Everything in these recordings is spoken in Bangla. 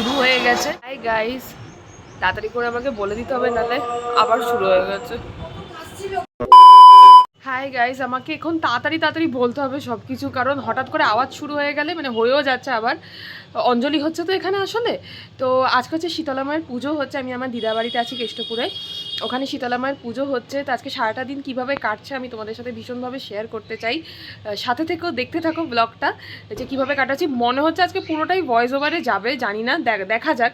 শুরু হয়ে গেছে। হাই গাইস তাড়াতাড়ি করে আমাকে বলে দিতে হবে নালে আবার শুরু হয়ে গেছে। হাই গাইস আমাকে এখন তাড়াতাড়ি তাড়াতাড়ি বলতে হবে সব কিছু কারণ হঠাৎ করে আওয়াজ শুরু হয়ে গেলে মানে হয়েও যাচ্ছে আবার। অঞ্জলি হচ্ছে তো এখানে আসলে। তো আজকে হচ্ছে শীতলা মায়ের পুজো হচ্ছে, আমি আমার দিদাবাড়িতে আছি কেষ্টপুরে। ওখানে শীতলা মায়ের পুজো হচ্ছে, তো আজকে সারাটা দিন কীভাবে কাটছে আমি তোমাদের সাথে ভীষণভাবে শেয়ার করতে চাই। সাথে থেকেও দেখতে থাকো ব্লগটা যে কীভাবে কাটাচ্ছি। মনে হচ্ছে আজকে পুরোটাই ভয়েস ওভারে যাবে, জানি না, দেখ- যাক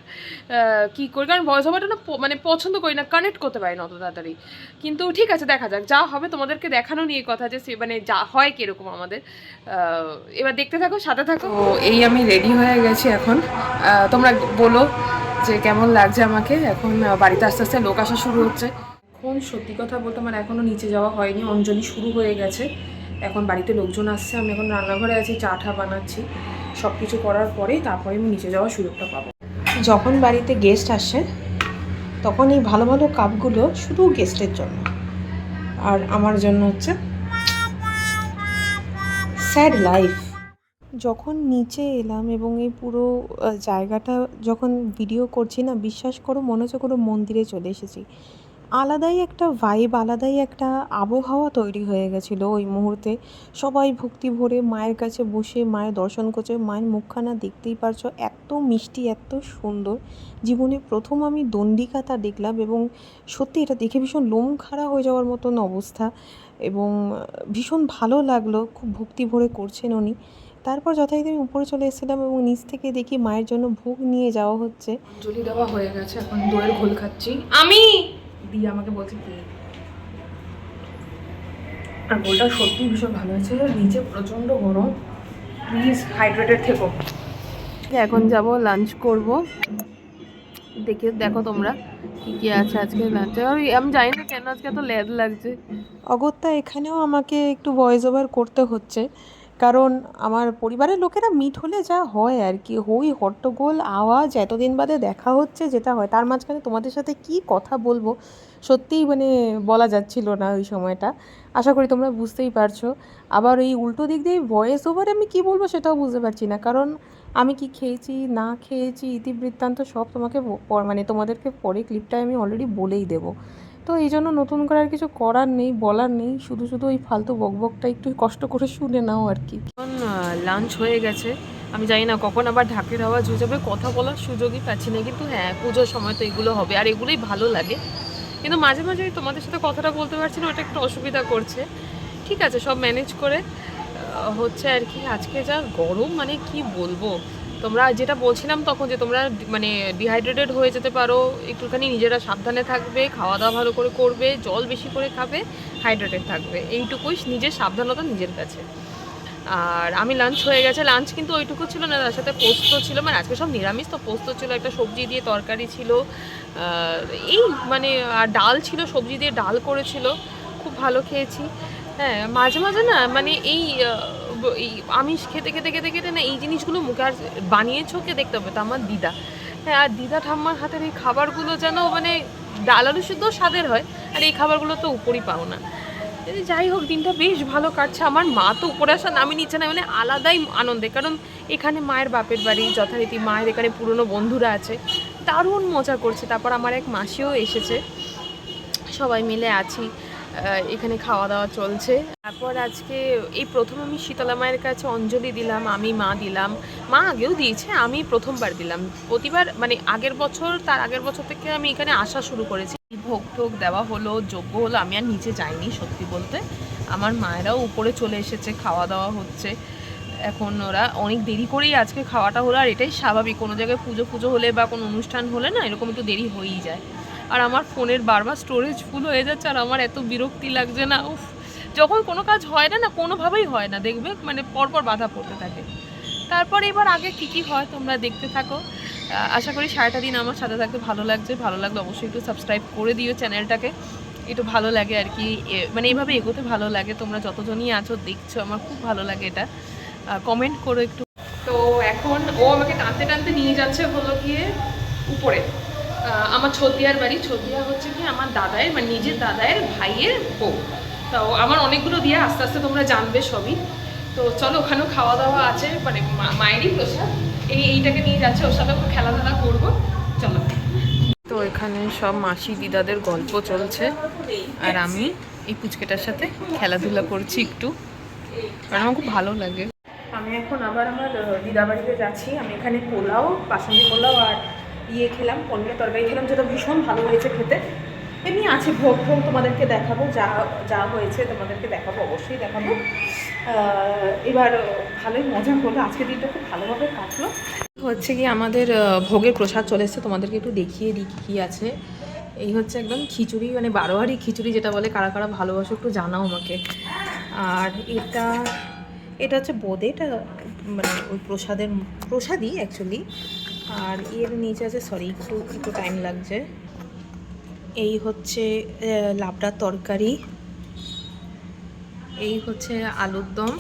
কি করি। কারণ ভয়েস ওভারটা না মানে পছন্দ করি না কানেক্ট করতে পারি না অত তাড়াতাড়ি। কিন্তু ঠিক আছে, দেখা যাক, যা হবে তোমাদেরকে দেখানো নিয়ে কথা যে সে মানে যা হয় কীরকম আমাদের। এবার দেখতে থাকো, সাথে থাকো। এই আমি রেডি হয়ে গেছি এখন। তোমরা বলো যে কেমন লাগছে আমাকে এখন বাড়িতে আস্তে আস্তে লোক আসা শুরু হচ্ছে। এখন সত্যি কথা বলতে আমার এখনও নিচে যাওয়া হয়নি অঞ্জলি শুরু হয়ে গেছে। এখন বাড়িতে লোকজন আসছে আমি এখন রান্নাঘরে আছি চা ঠা বানাচ্ছি। সব কিছু করার পরেই তারপরে আমি নিচে যাওয়ার সুযোগটা পাবো। যখন বাড়িতে গেস্ট আসে তখন এই ভালো ভালো কাপগুলো শুধু গেস্টের জন্য। আর আমার জন্য হচ্ছে স্যাড লাইফ যখন নিচে এলাম এবং এই পুরো জায়গাটা যখন ভিডিও করছি না, বিশ্বাস করো মনে হচ্ছে কোনো মন্দিরে চলে এসেছি। আলাদাই একটা ভাইব আলাদাই একটা আবহাওয়া তৈরি হয়ে গেছিল ওই মুহূর্তে। সবাই ভক্তি ভরে, মায়ের কাছে বসে, মায়ের দর্শন করছে, মায়ের মুখখানা দেখতেই পারছ, এত মিষ্টি, এত সুন্দর। জীবনে প্রথম আমি দণ্ডিকাতা দেখলাম এবং সত্যি এটা দেখে ভীষণ লোম খাড়া হয়ে যাওয়ার মতন অবস্থা এবং ভীষণ ভালো লাগল, খুব ভক্তি ভরে করছেন উনি। তারপর যথারীতি আমি উপরে চলে এসেছিলাম এবং নিচ থেকে দেখি মায়ের জন্য ভোগ নিয়ে যাওয়া হচ্ছে। অঞ্জলি দেওয়া হয়ে গেছে এখন দইয়ের ঘোল খাচ্ছি। আমি? দিয়ে আমাকে বলছে কি আর গোলটা সত্যি ভীষণ ভালো হয়েছে নিচে প্রচণ্ড গরম। প্লিজ হাইড্রেটেড থেকো। এখন যাব লাঞ্চ করব। দেখে দেখো তোমরা কি কি আছে আজকে লাঞ্চে আর আমি জানি না কেন আজকে এত ল্যাদ লাগছে। অগত্যা এখানেও আমাকে একটু ভয়েস ওভার করতে হচ্ছে। কারণ আমার পরিবারের লোকেরা মিট হলে যা হয় আর কি। হই, হট্টগোল, আওয়াজ, এতদিন বাদে দেখা হচ্ছে যেটা হয়। তার মাঝখানে তোমাদের সাথে কি কথা বলব সত্যিই মানে বলা যাচ্ছিল না ওই সময়টা। আশা করি তোমরা বুঝতেই পারছ। আবার এই উল্টো দিক দিয়ে ভয়েস ওভারে আমি কি বলব সেটাও বুঝতে পারছি না। কারণ আমি কি খেয়েছি, না খেয়েছি, ইতিবৃত্তান্ত সব তোমাকে মানে তোমাদেরকে পরে ক্লিপটায় আমি অলরেডি বলেই দেবো। তো এই জন্য নতুন করে আর কিছু করার নেই, বলার নেই। শুধু শুধু ওই ফালতু বকবকটা একটু কষ্ট করে শুনে নাও আর কি। লাঞ্চ হয়ে গেছে। আমি জানি না কখন আবার ঢাকের আওয়াজ হয়ে যাবে। কথা বলার সুযোগই পাচ্ছি না। কিন্তু হ্যাঁ পুজোর সময় তো এগুলো হবে। আর এগুলোই ভালো লাগে। কিন্তু মাঝে মাঝে তোমাদের সাথে কথাটা বলতে পারছি না, ওটা একটু অসুবিধা করছে। ঠিক আছে, সব ম্যানেজ করে হচ্ছে আর কি। আজকে যা গরম মানে কি বলব? তোমরা যেটা বলছিলাম তখন যে তোমরা মানে ডিহাইড্রেটেড হয়ে যেতে পারো, একটুখানি নিজেরা সাবধানে থাকবে খাওয়া দাওয়া ভালো করে করবে, জল বেশি করে খাবে হাইড্রেটেড থাকবে। এইটুকুই নিজের সাবধানতা নিজের কাছে। আর আমি লাঞ্চ হয়ে গেছে। লাঞ্চ কিন্তু ওইটুকু ছিল না, তার সাথে পোস্ত ছিল মানে আজকে সব নিরামিষ, তো পোস্ত ছিল, একটা সবজি দিয়ে তরকারি ছিল। এই মানে আর ডাল ছিল, সবজি দিয়ে ডাল করেছিল। খুব ভালো খেয়েছি। হ্যাঁ মাঝে মাঝে না মানে এই এই আমিষ খেতে খেতে খেতে খেতে না এই জিনিসগুলো মুখে আর বানিয়েছো কে দেখতে হবে তো আমার দিদা। হ্যাঁ আর দিদা ঠাম্মার হাতের এই খাবারগুলো যেন মানে ডাল আলু সিদ্ধ স্বাদের হয়, আর এই খাবারগুলো তো উপরই পাও না। যাই হোক, দিনটা বেশ ভালো কাটছে। আমার মা তো উপরে আসা নামি নিচ্ছে না মানে আলাদাই আনন্দে। কারণ এখানে মায়ের বাপের বাড়ি, যথারীতি মায়ের এখানে পুরনো বন্ধুরা আছে, দারুণ মজা করছে। তারপর আমার এক মাসিও এসেছে। সবাই মিলে আছি এখানে খাওয়া দাওয়া চলছে। তারপর আজকে এই প্রথম আমি শীতলা মায়ের কাছে অঞ্জলি দিলাম, আমি মা দিলাম। মা আগেও দিয়েছে, আমি প্রথমবার দিলাম। প্রতিবার মানে আগের বছর, তার আগের বছর থেকে আমি এখানে আসা শুরু করেছি। ভোগ টোগ দেওয়া হলো যোগ্য হলো, আমি আর নিচে যাইনি সত্যি বলতে। আমার মায়েরাও উপরে চলে এসেছে, খাওয়া দাওয়া হচ্ছে। এখন ওরা অনেক দেরি করেই আজকে খাওয়াটা হলো, আর এটাই স্বাভাবিক। কোনো জায়গায় পুজো পুজো হলে বা কোনো অনুষ্ঠান হলে না, এরকম একটু দেরি হয়েই যায়। আর আমার ফোনের বারবার স্টোরেজ ফুল হয়ে যাচ্ছে, আর আমার এত বিরক্তি লাগছে না, উফ। যখন কোনো কাজ হয় না না, কোনোভাবেই হয় না, দেখবে মানে পরপর বাধা পড়তে থাকে। তারপর এবার আগে কী কী হয় তোমরা দেখতে থাকো। আশা করি সারাটা দিন আমার সাথে থাকতে ভালো লাগছে। ভালো লাগলে অবশ্যই একটু সাবস্ক্রাইব করে দিও চ্যানেলটাকে একটু ভালো লাগে আর কি। মানে এইভাবে এগোতে ভালো লাগে। তোমরা যতজনই আছো, দেখছ, আমার খুব ভালো লাগে এটা। কমেন্ট করো একটু। তো এখন ও আমাকে টানতে টানতে নিয়ে যাচ্ছে হলো গিয়ে উপরে। আমার ছদিয়ার বাড়ি। ছদিয়া হচ্ছে কি আমার দাদায়ের মানে নিজের দাদায়ের ভাইয়ের বউ। তো আমার অনেকগুলো দিয়ে আস্তে আস্তে তোমরা জানবে সবই। তো চলো ওখানেও খাওয়া দাওয়া আছে মানে মায়েরই প্রসাদ। এই এইটাকে নিয়ে যাচ্ছে ওর সাথে একটু খেলাধুলা করব। চলো। তো এখানে সব মাসি দিদাদের গল্প চলছে। আর আমি এই পুচকেটার সাথে খেলাধুলা করছি একটু। কারণ আমার খুব ভালো লাগে। আমি এখন আবার আমার দিদা বাড়িতে যাচ্ছি। আমি এখানে পোলাও বাসন্তী পোলাও আর ইয়ে খেলাম পনিরের তরকারি খেলাম যেটা ভীষণ ভালো হয়েছে খেতে। এমনি আছে, ভোগ ভোগ তোমাদেরকে দেখাবো, যা যা হয়েছে তোমাদেরকে দেখাবো, অবশ্যই দেখাবো। এবার ভালোই মজা হলো আজকের দিনটা খুব ভালোভাবে কাটলো। হচ্ছে কি আমাদের ভোগের প্রসাদ চলে এসছে, তোমাদেরকে একটু দেখিয়ে দিই কী আছে। এই হচ্ছে একদম খিচুড়ি মানে বারোয়ারি খিচুড়ি যেটা বলে, কারা কারা ভালোবাসো একটু জানাও আমাকে। আর এটা এটা হচ্ছে বোঁদে, এটা মানে ওই প্রসাদের, প্রসাদই অ্যাকচুয়ালি আর এর নিচে আছে সরি একটু একটু টাইম লাগছে। এই হচ্ছে আহ, লাবড়ার তরকারি। এই হচ্ছে আলুর দম।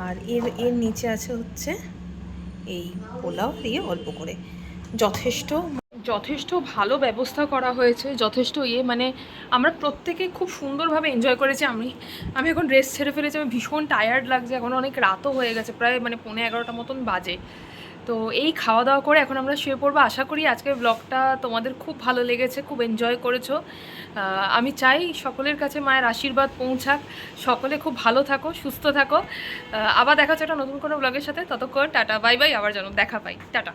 আর এর এর নিচে আছে হচ্ছে এই পোলাও দিয়ে অল্প করে। যথেষ্ট যথেষ্ট ভালো ব্যবস্থা করা হয়েছে যথেষ্ট ইয়ে মানে আমরা প্রত্যেকে খুব সুন্দরভাবে এনজয় করেছি। আমি আমি এখন রেস্ট ছেড়ে ফেলেছি আমি ভীষণ টায়ার্ড লাগছে। এখন অনেক রাতও হয়ে গেছে প্রায় মানে পৌনে এগারোটা মতন বাজে। তো এই খাওয়া দাওয়া করে এখন আমরা শুয়ে পড়ব। আশা করি আজকের ব্লগটা তোমাদের খুব ভালো লেগেছে, খুব এনজয় করেছ। আমি চাই সকলের কাছে মায়ের আশীর্বাদ পৌঁছাক। সকলে খুব ভালো থাকো, সুস্থ থাকো। আবার দেখা হচ্ছে একটা নতুন কোনো ব্লগের সাথে। ততক্ষণ টাটা বাই বাই আবার যেন দেখা পাই। টাটা।